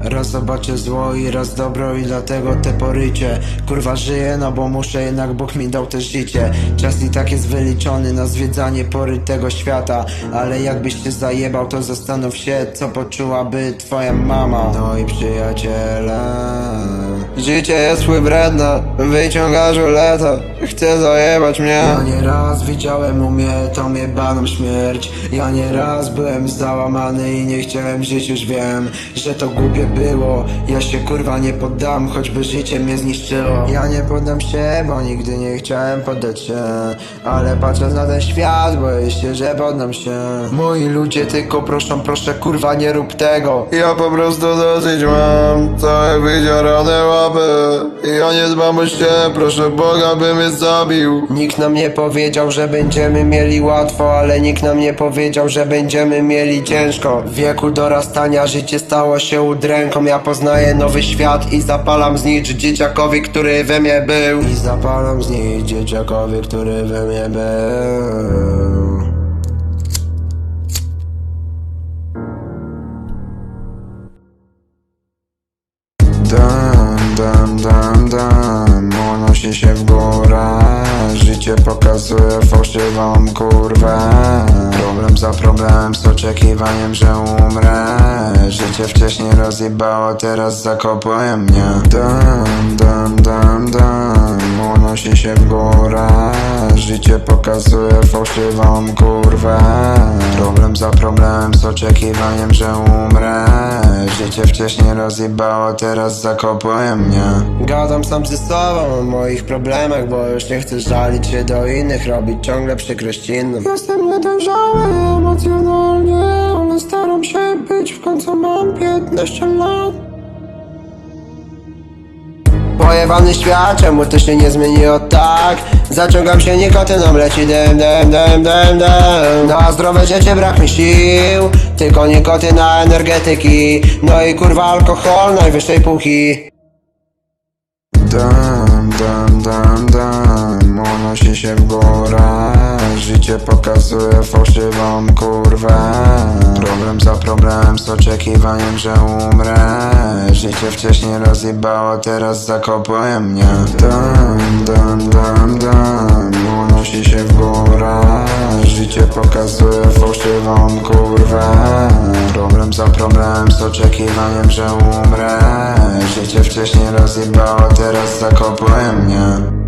Raz zobaczę zło i raz dobro i dlatego te porycie. Kurwa żyję, no bo muszę jednak Bóg mi dał też życie. Czas i tak jest wyliczony na zwiedzanie pory tego świata. Ale jakbyś się zajebał to zastanów się co poczułaby twoja mama. No i przyjaciele Życie jest wredne, wyciąga żuleta Chce zajebać mnie. Ja nie raz widziałem umietą jebaną śmierć. Ja nie raz byłem załamany i nie chciałem żyć już wiem Że to głupie było. Ja się kurwa nie poddam, choćby życie mnie zniszczyło. Ja nie poddam się, bo nigdy nie chciałem poddać się. Ale patrząc na ten świat, boję się, że poddam się. Moi ludzie tylko proszą, proszę kurwa nie rób tego. Ja po prostu dosyć mam Całe wydziorane łapy Ja nie dbam o się, proszę Boga by mnie zabił Nikt nam nie powiedział, że będziemy mieli łatwo, ale nikt nam nie powiedział, że będziemy mieli ciężko. W wieku dorastania życie stało się udręką, ja poznaję nowy świat i zapalam znicz dzieciakowi, który we mnie był. I zapalam znicz dzieciakowi, który we mnie był. Dam, dam, dam, dam Unosi się w górę. Życie pokazuje fałszywą kurwę. Problem za problemem z oczekiwaniem, że umrę. Życie wcześniej rozjebało, teraz zakopuje mnie. Dam, dam, dam, dam Unosi się w górę. Życie pokazuje fałszywą kurwę. Problem za problemem z oczekiwaniem, że umrę. Życie wcześniej rozjebało, teraz zakopuje mnie Gadam sam ze sobą o moich problemach, bo już nie chcę żalić się do innych Robić ciągle przykrość innym. Jestem niedojrzały emocjonalnie, ale staram się być, w końcu mam 15 lat Pojewany świat, czemu to się nie zmieniło tak? Zaciągam się nikotyną, leci dem, dem, dem, dem, dem. Na zdrowe życie brak mi sił Tylko nikotyna, energetyki. No i kurwa alkohol najwyższej półki. Dam, dam, dam, dam Unosi się w górę Życie pokazuje fałszywą kurwę. Problem za problemem z oczekiwaniem, że umrę. Życie wcześniej rozjebało, teraz zakopuje mnie. Dam, dam, dam, dam Unosi się w górę. Życie pokazuje fałszywą kurwę. Problem za problemem z oczekiwaniem, że umrę. Życie wcześniej rozjebało, teraz zakopuje mnie